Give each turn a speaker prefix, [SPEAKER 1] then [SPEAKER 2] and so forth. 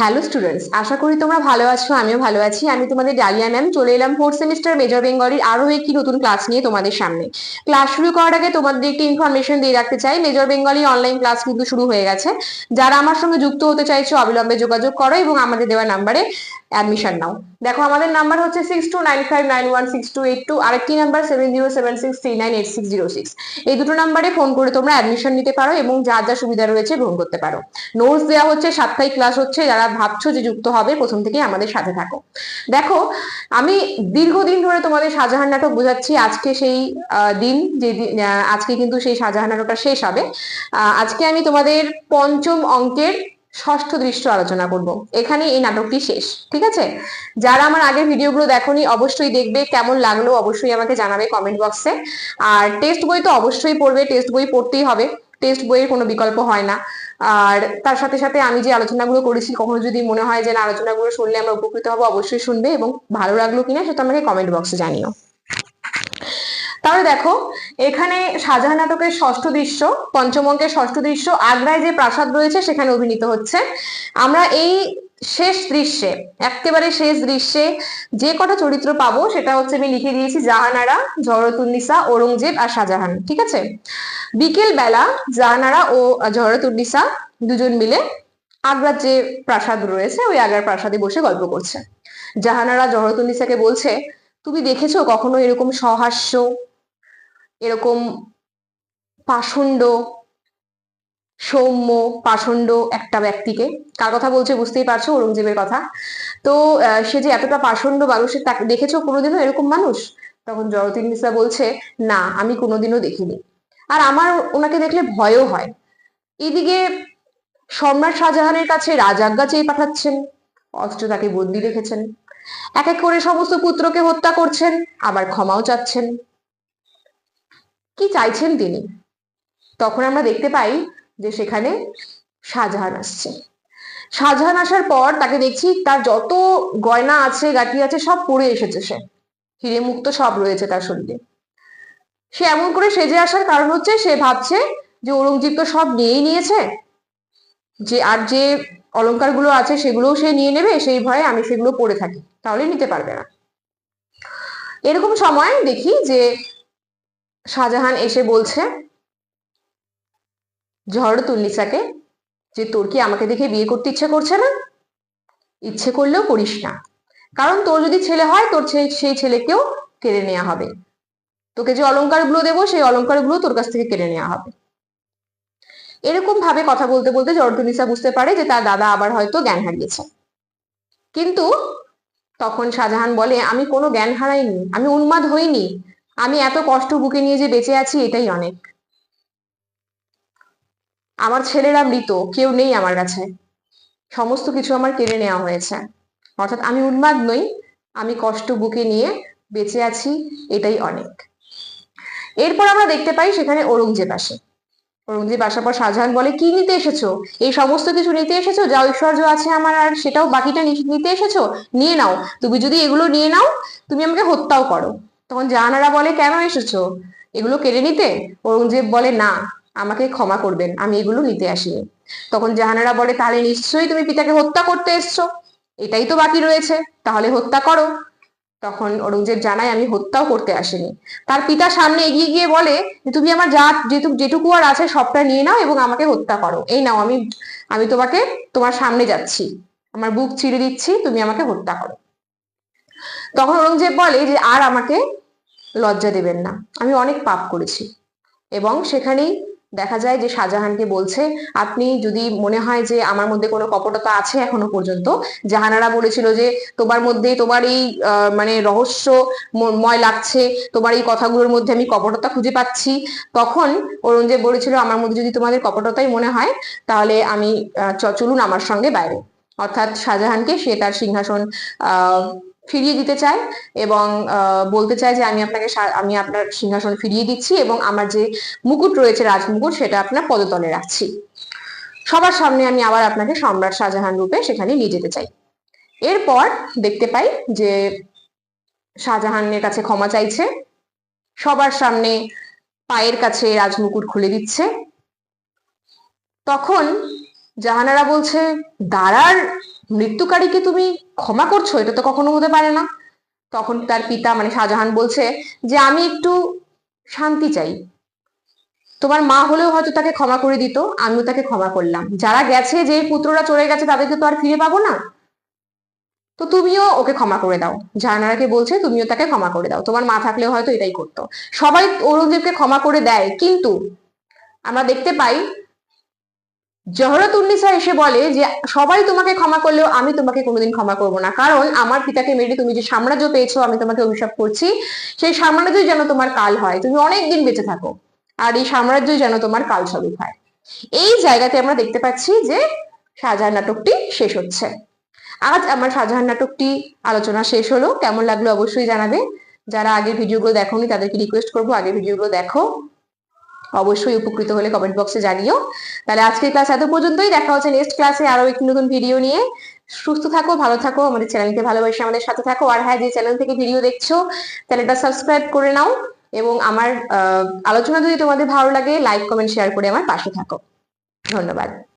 [SPEAKER 1] Hello students আশা করি তোমরা ভালো আছো, আমিও ভালো আছি। আমি তোমাদের ডালিয়া ম্যাম চলে এলাম ফোর্থ সেমিস্টার মেজর বেঙ্গলির আরও একটি নতুন ক্লাস নিয়ে তোমাদের সামনে। ক্লাস শুরু করার আগে তোমাদের একটি ইনফরমেশন দিয়ে রাখতে চাই। মেজর বেঙ্গলি অনলাইন ক্লাস কিন্তু শুরু হয়ে গেছে। যারা আমার সঙ্গে যুক্ত হতে চাইছো, অবিলম্বে যোগাযোগ করো এবং আমাদের দেওয়া নাম্বারে অ্যাডমিশন নাও। দেখো, আমাদের নাম্বার হচ্ছে six two nine five nine one six two eight two আরেকটি number seven zero seven six three nine eight six zero six এই দুটো নাম্বারে ফোন করে তোমরা অ্যাডমিশন নিতে পারো এবং যা যা সুবিধা রয়েছে গ্রহণ করতে পারো। নোটস দেওয়া হচ্ছে, সাপ্তাহিক ক্লাস হচ্ছে, যারা ভাবছ যে যুক্ত হবে, প্রথম থেকেই আমাদের সাথে থাকো। দেখো, আমি দীর্ঘদিন ধরে তোমাদের শাহজাহান নাটক বোঝাচ্ছি। আজকে সেই দিন যে আজকে কিন্তু সেই শাহজাহান নাটকটা শেষ হবে। আজকে আমি তোমাদের পঞ্চম অঙ্কের ষষ্ঠ দৃশ্য আলোচনা করব। এখানে এই নাটকটি শেষ, ঠিক আছে? যারা আমার আগের ভিডিওগুলো দেখোনি, অবশ্যই দেখবে, কেমন লাগল অবশ্যই আমাকে জানাবে কমেন্ট বক্সে। আর টেস্ট বই তো অবশ্যই পড়বে, টেস্ট বই পড়তেই হবে। টেস্ট বইয়ের কোনো বিকল্প হয় না। আর তার সাথে সাথে আমি যে আলোচনাগুলো করেছি, কখনো যদি মনে হয় যে আলোচনাগুলো শুনলে আমরা উপকৃত হব, অবশ্যই শুনবে এবং ভালো লাগল কিনা সেটা আমাকে কমেন্ট বক্সে জানিও। তাহলে দেখো, এখানে শাহজাহান নাটকের ষষ্ঠ দৃশ্য পঞ্চম অঙ্কের ষষ্ঠ দৃশ্য, আগ্রায় যে প্রাসাদ রয়েছে সেখানে অভিনীত হচ্ছে। আমরা এই শেষ দৃশ্যে, একেবারে শেষ দৃশ্যে যে কটা চরিত্র পাবো সেটা হচ্ছে আমি লিখে দিয়েছি জাহানারা জহরতুন্নিসা ঔরঙ্গজেব আর শাহজাহান, ঠিক আছে? বিকেল বেলা জাহানারা ও জহরতুন্নিসা দুজন মিলে আগ্রার যে প্রাসাদ রয়েছে, ওই আগ্রার প্রাসাদে বসে গল্প করছে। জাহানারা জহরতুন্নিসাকে বলছে, তুমি দেখেছ কখনো এরকম সহাস্য, এরকম পাষণ্ড, সৌম্য, পাষণ্ড একটা ব্যক্তিকে? কার কথা বলছে বুঝতেই পারছ, ঔরঙ্গজেবের কথা। তো সে যে এতটা পাষণ্ড মানুষের তাকে দেখেছ কোনোদিনও এরকম মানুষ? তখন জরতিনিসা বলছে, না, আমি কোনোদিনও দেখিনি। আর আমার ওনাকে দেখলে ভয়ও হয়। এদিকে সম্রাট শাহজাহানের কাছে রাজাজ্ঞা চেয়ে পাঠাচ্ছেন, অথচ তাকে বন্দি রেখেছেন এক এক করে সমস্ত পুত্রকে হত্যা করছেন, আবার ক্ষমাও চাচ্ছেন। কি চাইছেন তিনি? তখন আমরা দেখতে পাই যে সেখানে শাহজাহান আসছে। শাহজাহান আসার পর তাকে দেখছি তার যত গয়না আছে, গাটি আছে, সব পরে এসেছে সে। হিরে মুক্ত সব রয়েছে তার শরীরে। সে এমন করে সেজে আসার কারণ হচ্ছে সে ভাবছে যে ঔরঙ্গজেব তো সব নিয়েই নিয়েছে। যে আর যে অলংকারগুলো আছে সেগুলোও সে নিয়ে নেবে, সেই ভয়ে আমি সেগুলো পরে থাকি। তাহলে নিতে পারবে না। এরকম সময় দেখি যে শাহজাহান এসে বলছে জহরতুল্লিসাকে যে তোর কি আমাকে দেখে বিয়ে করতে ইচ্ছে করছে না? ইচ্ছে করলেও করিস না। কারণ তোর যদি ছেলে হয়, তোর সেই ছেলেকেও কেড়ে নেওয়া হবে। তোকে যে অলংকারগুলো দেবো, সেই অলংকারগুলো তোর কাছ থেকে কেড়ে নেওয়া হবে। এরকম ভাবে কথা বলতে বলতে জর্দুনিসা বুঝতে পারে যে তার দাদা আবার হয়তো জ্ঞান হারিয়েছে। কিন্তু তখন শাহজাহান বলে, আমি কোনো জ্ঞান হারাইনি, আমি উন্মাদ হইনি, আমি এত কষ্ট বুকে নিয়ে যে বেঁচে আছি, এটাই অনেক। আমার ছেলেরা মৃত, কেউ নেই আমার কাছে। সমস্ত কিছু আমার কেড়ে নেওয়া হয়েছে। অর্থাৎ আমি উন্মাদ নই, আমি কষ্ট বুকে নিয়ে বেঁচে আছি, এটাই অনেক। এরপর আমরা দেখতে পাই সেখানে ঔরঙ্গজেব আসে। ঔরঙ্গজেব আসার পর শাহজাহান বলে, কি নিতে এসেছ? এই সমস্ত কিছু নিতে এসেছ? যা ঐশ্বর্য আছে আমার আর সেটাও বাকিটা নিতে এসেছ? নিয়ে নাও। তুমি যদি এগুলো নিয়ে নাও, তুমি আমাকে হত্যাও করো। তখন জাহানারা বলে, কেন এসেছ? এগুলো কেড়ে নিতে? ঔরঙ্গজেব বলে, না, আমাকে ক্ষমা করবেন, আমি এগুলো নিতে আসিনি। তখন জাহানারা বলে, তাহলে নিশ্চয়ই তুমি পিতাকে হত্যা করতে এসছো। এটাই তো বাকি রয়েছে, তাহলে হত্যা করো। তখন ঔরঙ্গজেব জানায়, আমি হত্যাও করতে আসিনি। তার পিতা সামনে এগিয়ে গিয়ে বলে, যে তুমি আমার যা যেটুকু যেটুকু আর আছে সবটা নিয়ে নাও এবং আমাকে হত্যা করো। এই নাও, আমি আমি তোমাকে, তোমার সামনে যাচ্ছি। আমার বুক ছিঁড়ে দিচ্ছি, তুমি আমাকে হত্যা করো। তখন ঔরঙ্গজেব বলে যে, আর আমাকে লজ্জা দেবেন না। আমি অনেক পাপ করেছি এবং সেখানেই দেখা যায় যে শাহজাহানকে বলছে, আপনি যদি মনে হয় যে আমার মধ্যে কোনো কপটতা আছে এখনও পর্যন্ত, জাহানারা বলেছিল যে তোমার মধ্যে তোমার এই মানে রহস্য ময় লাগছে, তোমার এই কথাগুলোর মধ্যে আমি কপটতা খুঁজে পাচ্ছি। তখন ঔরঙ্গজেব বলেছিল, আমার মধ্যে যদি তোমাদের কপটতাই মনে হয়, তাহলে আমি চলুন আমার সঙ্গে বাইরে। অর্থাৎ শাহজাহানকে সে তার সিংহাসন আহ ফিরিয়ে দিতে চায় এবং বলতে চায় যে আমি আপনাকে আমি আপনার সিংহাসন ফিরিয়ে দিচ্ছি এবং আমার যে মুকুট রয়েছে রাজমুকুট সেটা আপনার পদতলে রাখছি। সবার সামনে আমি আবার আপনাকে সম্রাট শাহজাহান রূপে সেখানে নিয়ে যেতে চাই। এরপর দেখতে পাই যে শাহজাহানের কাছে ক্ষমা চাইছে, সবার সামনে পায়ের কাছে রাজমুকুট খুলে দিচ্ছে। তখন জাহানারা বলছে দারার মৃত্যুকারীকে তুমি ক্ষমা করছ, এটা তো কখনো হতে পারে না। তখন তার পিতা মানে শাহজাহান বলছে যে, আমি একটু শান্তি চাই। তোমার মা হলেও হয়তো তাকে ক্ষমা করে দিত, আমিও তাকে ক্ষমা করলাম। যারা গেছে, যে পুত্ররা চলে গেছে, তাদেরকে তো আর ফিরে পাবো না। তো তুমিও ওকে ক্ষমা করে দাও। জাহানারাকে বলছে, তুমিও তাকে ক্ষমা করে দাও। তোমার মা থাকলেও হয়তো এটাই করতো। সবাই ঔরঙ্গজেবকে ক্ষমা করে দেয়, কিন্তু আমরা দেখতে পাই জহরত উন্নিসা এসে বলে যে, সবাই তোমাকে ক্ষমা করলেও আমি তোমাকে কোনোদিন ক্ষমা করব না। কারণ আমার পিতাকে মেরে তুমি যে সাম্রাজ্য পেয়েছ, আমি তোমাকে অভিশাপ করছি, সেই সাম্রাজ্যই যেন তোমার কাল হয়। তুমি অনেক দিন বেঁচে থাকো, আর এই সাম্রাজ্যই যেন তোমার কাল স্বরূপ হয়। এই জায়গাতে আমরা দেখতে পাচ্ছি যে, শাহজাহান নাটকটি শেষ হচ্ছে। আজ আমার শাহজাহান নাটকটি আলোচনা শেষ হলো। কেমন লাগল অবশ্যই জানাবে। যারা আগের ভিডিওগুলো দেখোনি, তাদেরকে রিকোয়েস্ট করব, আগের ভিডিওগুলো দেখো। অবশ্যই উপকৃত হলে কমেন্ট বক্সে জানিও। তাহলে আজকের ক্লাস এত পর্যন্তই। দেখা হচ্ছে নেক্সট ক্লাসে আরও একটি নতুন ভিডিও নিয়ে। সুস্থ থাকো, ভালো থাকো, আমাদের চ্যানেলকে ভালোবাসে আমাদের সাথে থাকো। আর হ্যাঁ যে চ্যানেল থেকে ভিডিও দেখছ চ্যানেলটা সাবস্ক্রাইব করে নাও এবং আমার আলোচনা যদি তোমাদের ভালো লাগে লাইক কমেন্ট শেয়ার করে আমার পাশে থাকো। ধন্যবাদ।